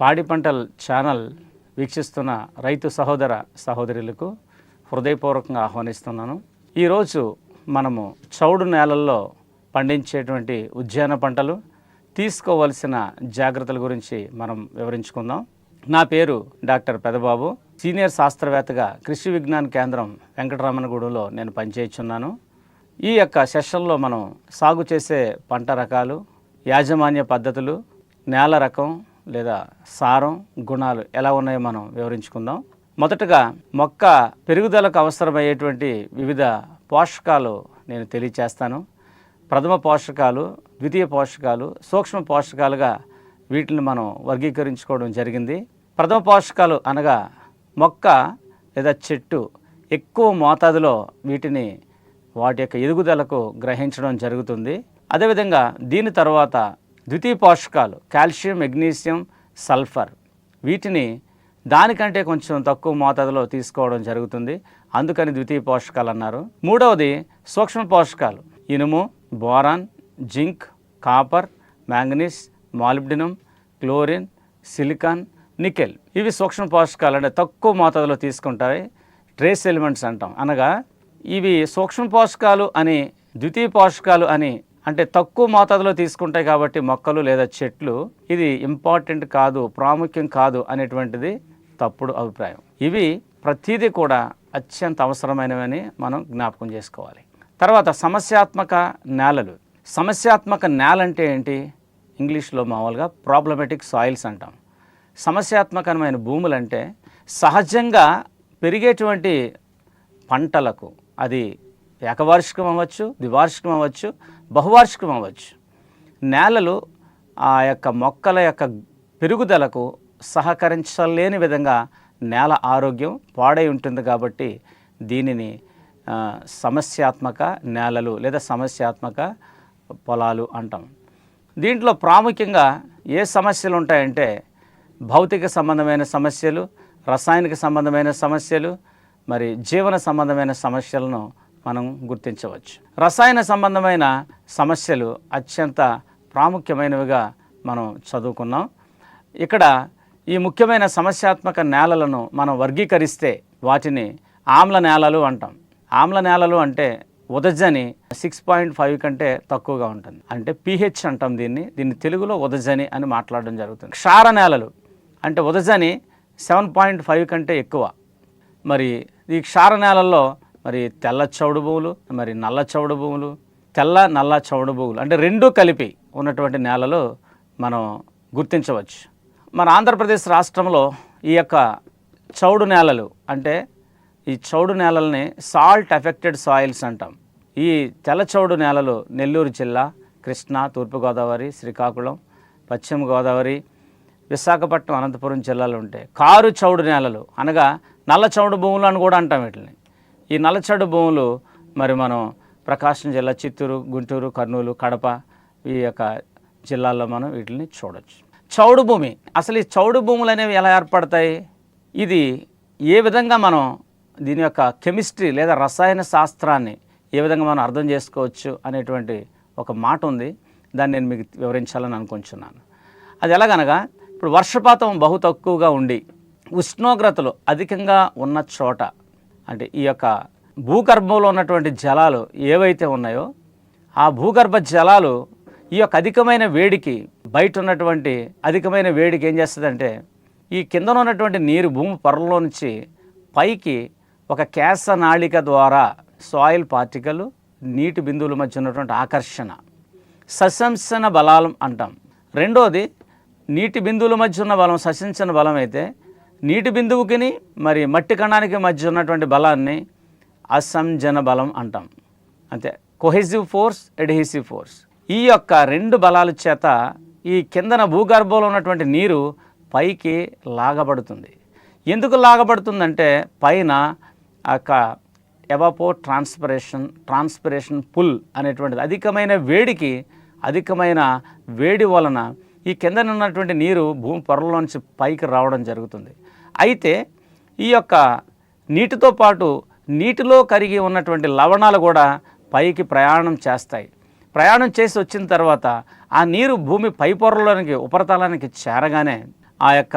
పాడి పంటల ఛానల్ వీక్షిస్తున్న రైతు సహోదర సహోదరులకు హృదయపూర్వకంగా ఆహ్వానిస్తున్నాను. ఈరోజు మనము చౌడు నేలల్లో పండించేటువంటి ఉద్యాన పంటలు తీసుకోవలసిన జాగ్రత్తల గురించి మనం వివరించుకుందాం. నా పేరు డాక్టర్ పెదబాబు. సీనియర్ శాస్త్రవేత్తగా కృషి విజ్ఞాన కేంద్రం వెంకటరమణగూడెంలో నేను పనిచేయుచున్నాను. ఈ యొక్క సెషన్లో మనం సాగు చేసే పంట రకాలు యాజమాన్య పద్ధతులు నేల రకం లేదా సారం గుణాలు ఎలా ఉన్నాయో మనం వివరించుకుందాం. మొదటగా మొక్క పెరుగుదలకు అవసరమయ్యేటువంటి వివిధ పోషకాలు నేను తెలియచేస్తాను. ప్రథమ పోషకాలు ద్వితీయ పోషకాలు సూక్ష్మ పోషకాలుగా వీటిని మనం వర్గీకరించుకోవడం జరిగింది. ప్రథమ పోషకాలు అనగా మొక్క లేదా చెట్టు ఎక్కువ మోతాదులో వీటిని వాటి యొక్క ఎదుగుదలకు గ్రహించడం జరుగుతుంది. అదేవిధంగా దీని తర్వాత ద్వితీయ పోషకాలు కాల్షియం మెగ్నీషియం సల్ఫర్. వీటిని దానికంటే కొంచెం తక్కువ మోతాదులో తీసుకోవడం జరుగుతుంది. అందుకని ద్వితీయ పోషకాలు అన్నారు. మూడవది సూక్ష్మ పోషకాలు. ఇనుము boron zinc copper manganese molybdenum chlorine silicon nickel. ఇవి సూక్ష్మ పోషకాలు అంటే తక్కువ మోతాదులో తీసుకుంటాయి. ట్రేస్ ఎలిమెంట్స్ అంటాం. అనగా ఇవి సూక్ష్మ పోషకాలు అని ద్వితీయ పోషకాలు అని అంటే తక్కువ మోతాదులో తీసుకుంటాయి కాబట్టి మొక్కలు లేదా చెట్లు ఇది ఇంపార్టెంట్ కాదు ప్రాముఖ్యం కాదు అనేటువంటిది తప్పుడు అభిప్రాయం. ఇవి ప్రతిదీ కూడా అత్యంత అవసరమైనవని మనం జ్ఞాపకం చేసుకోవాలి. తర్వాత సమస్యాత్మక నేలలు. సమస్యాత్మక నేల అంటే ఏంటి? ఇంగ్లీష్లో మామూలుగా ప్రాబ్లమెటిక్ సాయిల్స్ అంటాం. సమస్యాత్మకమైన భూములు అంటే సహజంగా పెరిగేటువంటి పంటలకు అది ఏకవార్షికం అవ్వచ్చు ద్వివార్షికం అవ్వచ్చు బహువార్షికం అవ్వచ్చు. నేలలు ఆ యొక్క మొక్కల యొక్క పెరుగుదలకు సహకరించలేని విధంగా నేల ఆరోగ్యం పాడై ఉంటుంది కాబట్టి దీనిని సమస్యాత్మక నేలలు లేదా సమస్యాత్మక పొలాలు అంటాం. దీంట్లో ప్రాముఖ్యంగా ఏ సమస్యలు ఉంటాయంటే భౌతిక సంబంధమైన సమస్యలు రసాయనిక సంబంధమైన సమస్యలు మరి జీవన సంబంధమైన సమస్యలను మనం గుర్తించవచ్చు. రసాయన సంబంధమైన సమస్యలు అత్యంత ప్రాముఖ్యమైనవిగా మనం చదువుకున్నాం. ఇక్కడ ఈ ముఖ్యమైన సమస్యాత్మక నేలలను మనం వర్గీకరిస్తే వాటిని ఆమ్ల నేలలు అంటాం. ఆమ్ల నేలలు అంటే ఉదజని సిక్స్ పాయింట్ ఫైవ్ కంటే తక్కువగా ఉంటుంది. అంటే పిహెచ్ అంటాం దీన్ని. దీన్ని తెలుగులో ఉదజని అని మాట్లాడడం జరుగుతుంది. క్షార నేలలు అంటే ఉదజని సెవెన్ పాయింట్ ఫైవ్ కంటే ఎక్కువ. మరి ఈ క్షార నేలల్లో మరి తెల్ల చౌడు భూములు మరి నల్ల చౌడు భూములు తెల్ల నల్ల చౌడు భూములు అంటే రెండూ కలిపి ఉన్నటువంటి నేలలు మనం గుర్తించవచ్చు. మన ఆంధ్రప్రదేశ్ రాష్ట్రంలో ఈ యొక్క చౌడు నేలలు అంటే ఈ చౌడు నేలల్ని సాల్ట్ ఎఫెక్టెడ్ సాయిల్స్ అంటాం. ఈ తెల్ల చౌడు నేలలు నెల్లూరు జిల్లా కృష్ణా తూర్పుగోదావరి శ్రీకాకుళం పశ్చిమ గోదావరి విశాఖపట్నం అనంతపురం జిల్లాలు ఉంటాయి. కారు చౌడు నేలలు అనగా నల్ల చౌడు భూములు అని కూడా అంటాం వీటిని. ఈ నల్లచడు భూములు మరి మనం ప్రకాశం జిల్లా చిత్తూరు గుంటూరు కర్నూలు కడప ఈ యొక్క జిల్లాల్లో మనం వీటిని చూడవచ్చు చౌడు భూమి అసలు ఈ చౌడు భూములు అనేవి ఎలా ఏర్పడతాయి? ఇది ఏ విధంగా మనం దీని యొక్క కెమిస్ట్రీ లేదా రసాయన శాస్త్రాన్ని ఏ విధంగా మనం అర్థం చేసుకోవచ్చు అనేటువంటి ఒక మాట ఉంది. దాన్ని నేను మీకు వివరించాలని అనుకుంటున్నాను. అది ఎలాగనగా ఇప్పుడు వర్షపాతం బహు తక్కువగా ఉండి ఉష్ణోగ్రతలు అధికంగా ఉన్న చోట అంటే ఈ యొక్క భూగర్భంలో ఉన్నటువంటి జలాలు ఏవైతే ఉన్నాయో ఆ భూగర్భ జలాలు ఈ యొక్క అధికమైన వేడికి బయట ఉన్నటువంటి అధికమైన వేడికి ఏం చేస్తుందంటే ఈ కిందన ఉన్నటువంటి నీరు భూమి పొరలో నుంచి పైకి ఒక కేస నాళిక ద్వారా సాయిల్ పార్టికలు నీటి బిందువుల మధ్య ఉన్నటువంటి ఆకర్షణ. సశంసన బలాలం అంటాం. రెండోది నీటి బిందువుల మధ్య ఉన్న బలం సశించన బలం అయితే నీటి బిందువుకిని మరి మట్టి కణానికి మధ్య ఉన్నటువంటి బలాన్ని అసంజన బలం అంటాం. అంతే. కొహెసివ్ ఫోర్స్ ఎడిహెసివ్ ఫోర్స్ ఈ యొక్క రెండు బలాల చేత ఈ కిందన భూగర్భంలో ఉన్నటువంటి నీరు పైకి లాగబడుతుంది. ఎందుకు లాగబడుతుందంటే పైన ఒక యొక్క ఎవాపో ట్రాన్స్పిరేషన్ ట్రాన్స్పిరేషన్ పుల్ అనేటువంటిది అధికమైన వేడికి అధికమైన వేడి వలన ఈ కింద ఉన్నటువంటి నీరు భూమి పొరలోంచి పైకి రావడం జరుగుతుంది. అయితే ఈ యొక్క నీటితో పాటు నీటిలో కరిగి ఉన్నటువంటి లవణాలు కూడా పైకి ప్రయాణం చేస్తాయి. ప్రయాణం చేసి వచ్చిన తర్వాత ఆ నీరు భూమి పై పొరలోనికి ఉపరితలానికి చేరగానే ఆ యొక్క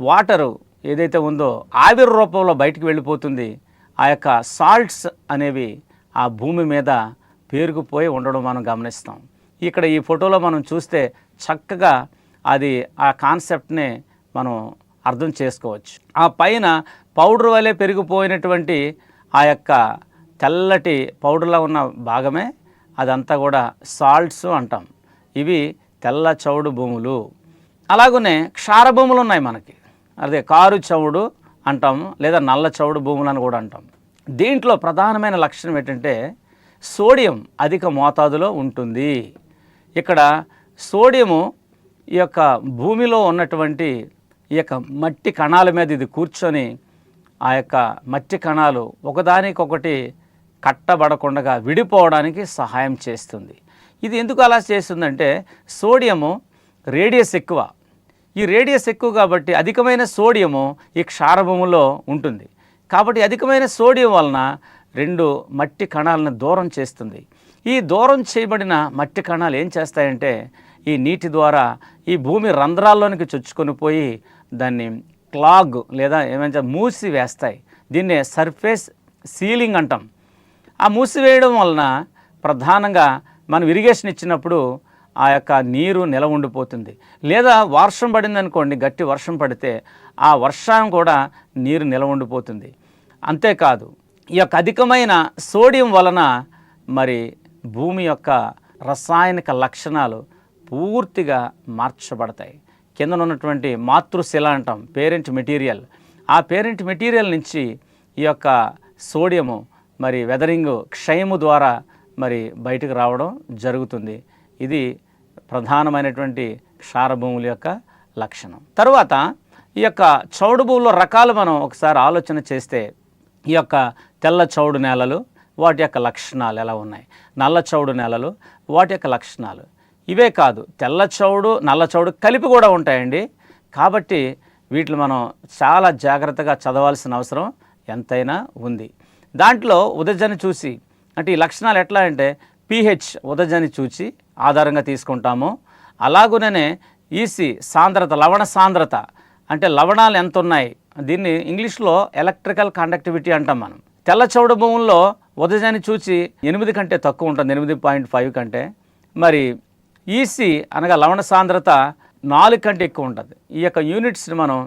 వాటరు ఏదైతే ఉందో ఆవిరి రూపంలో బయటికి వెళ్ళిపోతుంది. ఆ యొక్క సాల్ట్స్ అనేవి ఆ భూమి మీద పేరుకుపోయి ఉండడం మనం గమనిస్తాం. ఇక్కడ ఈ ఫోటోలో మనం చూస్తే చక్కగా అది ఆ కాన్సెప్ట్ని మనం అర్థం చేసుకోవచ్చు. ఆ పైన పౌడర్ వలె పెరిగిపోయినటువంటి ఆ యొక్క తెల్లటి పౌడర్లో ఉన్న భాగమే అదంతా కూడా సాల్ట్స్ అంటాం. ఇవి తెల్ల చౌడు భూములు. అలాగనే క్షార భూములు ఉన్నాయి మనకి. అదే కారు చౌడు అంటాము లేదా నల్ల చౌడు భూములు అని కూడా అంటాం. దీంట్లో ప్రధానమైన లక్షణం ఏంటంటే సోడియం అధిక మోతాదులో ఉంటుంది. ఇక్కడ సోడియము ఈ యొక్క భూమిలో ఉన్నటువంటి ఈ యొక్క మట్టి కణాల మీద ఇది కూర్చొని ఆ యొక్క మట్టి కణాలు ఒకదానికొకటి కట్టబడకుండా విడిపోవడానికి సహాయం చేస్తుంది. ఇది ఎందుకు అలా చేస్తుందంటే సోడియము రేడియస్ ఎక్కువ. ఈ రేడియస్ ఎక్కువ కాబట్టి అధికమైన సోడియము ఈ క్షారభూములో ఉంటుంది. కాబట్టి అధికమైన సోడియం వలన రెండు మట్టి కణాలను దూరం చేస్తుంది. ఈ దూరం చేయబడిన మట్టి కణాలు ఏం చేస్తాయంటే ఈ నీటి ద్వారా ఈ భూమి రంధ్రాల్లోనికి చొచ్చుకొని పోయి దాన్ని క్లాగ్ లేదా ఏమైనా మూసి వేస్తాయి దీన్నే సర్ఫేస్ సీలింగ్ అంటాం. ఆ మూసివేయడం వలన ప్రధానంగా మనం ఇరిగేషన్ ఇచ్చినప్పుడు ఆ యొక్క నీరు నిల ఉండిపోతుంది. లేదా వర్షం పడిందనుకోండి గట్టి వర్షం పడితే ఆ వర్షం కూడా నీరు నిల ఉండిపోతుంది. అంతేకాదు ఈ యొక్క అధికమైన సోడియం వలన మరి భూమి యొక్క రసాయనిక లక్షణాలు పూర్తిగా మార్చబడతాయి. కింద ఉన్నటువంటి మాతృశిల అంటాం పేరెంట్ మెటీరియల్. ఆ పేరెంట్ మెటీరియల్ నుంచి ఈ యొక్క సోడియము మరి వెదరింగ్ క్షయము ద్వారా మరి బయటకు రావడం జరుగుతుంది. ఇది ప్రధానమైనటువంటి క్షారభూముల యొక్క లక్షణం. తరువాత ఈ యొక్క చౌడు భూముల రకాలు మనం ఒకసారి ఆలోచన చేస్తే ఈ యొక్క తెల్ల చౌడు నేలలు వాటి యొక్క లక్షణాలు ఎలా ఉన్నాయి? నల్ల చౌడు నేలలు వాటి యొక్క లక్షణాలు. ఇవే కాదు తెల్ల చౌడు నల్ల చౌడు కలిపి కూడా ఉంటాయండి. కాబట్టి వీటిని మనం చాలా జాగ్రత్తగా చదవాల్సిన అవసరం ఎంతైనా ఉంది. దాంట్లో ఉదజని చూసి అంటే ఈ లక్షణాలు ఎట్లా అంటే పిహెచ్ ఉదజని చూసి ఆధారంగా తీసుకుంటాము. అలాగునే ఈసీ సాంద్రత లవణ సాంద్రత అంటే లవణాలు ఎంత ఉన్నాయి? దీన్ని ఇంగ్లీష్లో ఎలక్ట్రికల్ కండక్టివిటీ అంటాం మనం. తెల్ల చౌడు భూముల్లో ఉదజాన్ని చూసి ఎనిమిది కంటే తక్కువ ఉంటుంది ఎనిమిది పాయింట్ ఫైవ్ కంటే. మరి ఈసీ అనగా లవణ సాంద్రత నాలుగు కంటే ఎక్కువ ఉంటుంది. ఈ యొక్క యూనిట్స్ని మనం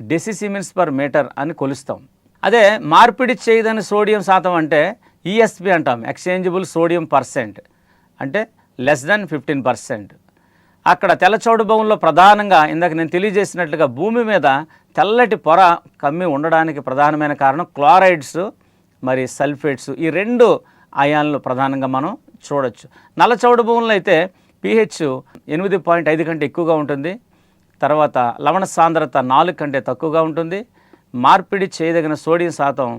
డెసిసిమిన్స్ పర్ మీటర్ అని కొలుస్తాం. అదే మార్పిడి చేయదని సోడియం శాతం అంటే ఈఎస్పి అంటాం. ఎక్స్చేంజబుల్ సోడియం పర్సెంట్ అంటే లెస్ దెన్ ఫిఫ్టీన్ పర్సెంట్. అక్కడ తెల్లచౌడు భవన్లో ప్రధానంగా ఇందాక నేను తెలియజేసినట్లుగా భూమి మీద తెల్లటి పొర కమ్మి ఉండడానికి ప్రధానమైన కారణం క్లోరైడ్స్ మరి సల్ఫేట్స్. ఈ రెండు అయాన్లు ప్రధానంగా మనం చూడొచ్చు. నల్ల చౌడు భూముల్లో అయితే పిహెచ్ ఎనిమిది పాయింట్ ఐదు కంటే ఎక్కువగా ఉంటుంది. తర్వాత లవణ సాంద్రత నాలుగు కంటే తక్కువగా ఉంటుంది. మార్పిడి చేయదగిన సోడియం శాతం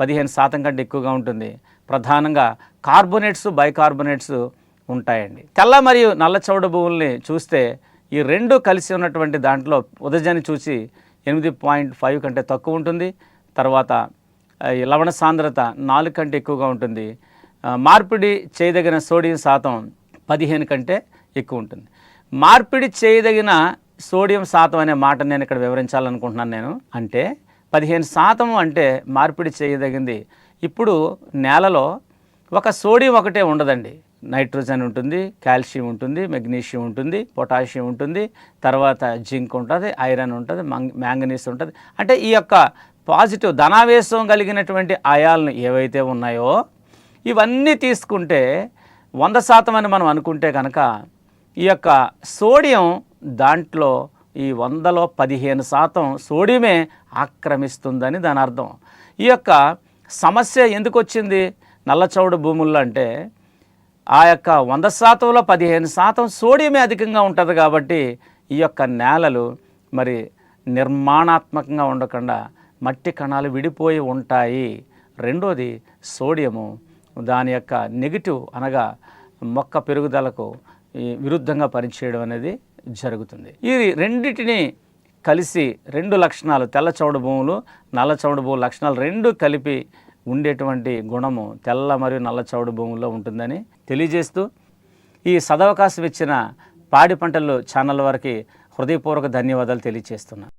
పదిహేను శాతం కంటే ఎక్కువగా ఉంటుంది. ప్రధానంగా కార్బోనేట్స్ బైకార్బోనేట్స్ ఉంటాయండి. తెల్ల మరియు నల్ల చౌడు భూముల్ని చూస్తే ఈ రెండు కలిసి ఉన్నటువంటి దాంట్లో ఉదజని చూసి ఎనిమిది పాయింట్ ఫైవ్ కంటే తక్కువ ఉంటుంది. తర్వాత ఈ లవణ సాంద్రత నాలుగు కంటే ఎక్కువగా ఉంటుంది. మార్పిడి చేయదగిన సోడియం శాతం పదిహేను కంటే ఎక్కువ ఉంటుంది. మార్పిడి చేయదగిన సోడియం శాతం అనే మాట నేను ఇక్కడ వివరించాలనుకుంటున్నాను నేను. అంటే పదిహేను శాతం అంటే మార్పిడి చేయదగింది. ఇప్పుడు నేలలో ఒక సోడియం ఒకటే ఉండదండి. నైట్రోజన్ ఉంటుంది కాల్షియం ఉంటుంది మెగ్నీషియం ఉంటుంది పొటాషియం ఉంటుంది తర్వాత జింక్ ఉంటుంది ఐరన్ ఉంటుంది మంగ్ మ్యాంగనీస్ ఉంటుంది. అంటే ఈ యొక్క పాజిటివ్ ధనావేశం కలిగినటువంటి అయాలను ఏవైతే ఉన్నాయో ఇవన్నీ తీసుకుంటే వంద శాతం అని మనం అనుకుంటే కనుక ఈ యొక్క సోడియం దాంట్లో ఈ వందలో పదిహేను శాతం సోడియమే ఆక్రమిస్తుందని దాని అర్థం. ఈ యొక్క సమస్య ఎందుకు వచ్చింది? నల్లచౌడు భూముల్లో అంటే ఆ యొక్క వంద శాతంలో పదిహేను శాతం సోడియమే అధికంగా ఉంటుంది కాబట్టి ఈ యొక్క నేలలు మరి నిర్మాణాత్మకంగా ఉండకుండా మట్టి కణాలు విడిపోయి ఉంటాయి. రెండోది సోడియము. దాని యొక్క నెగిటివ్ అనగా మొక్క పెరుగుదలకు విరుద్ధంగా పనిచేయడం అనేది జరుగుతుంది. ఈ రెండిటిని కలిసి రెండు లక్షణాలు తెల్ల చౌడు భూములు నల్ల చౌడు భూములు లక్షణాలు రెండు కలిపి ఉండేటువంటి గుణము తెల్ల మరియు నల్ల చౌడు భూముల్లో ఉంటుందని తెలియజేస్తూ ఈ సదవకాశం ఇచ్చిన పాడి పంటలు ఛానల్ వారికి హృదయపూర్వక ధన్యవాదాలు తెలియజేస్తున్నాను.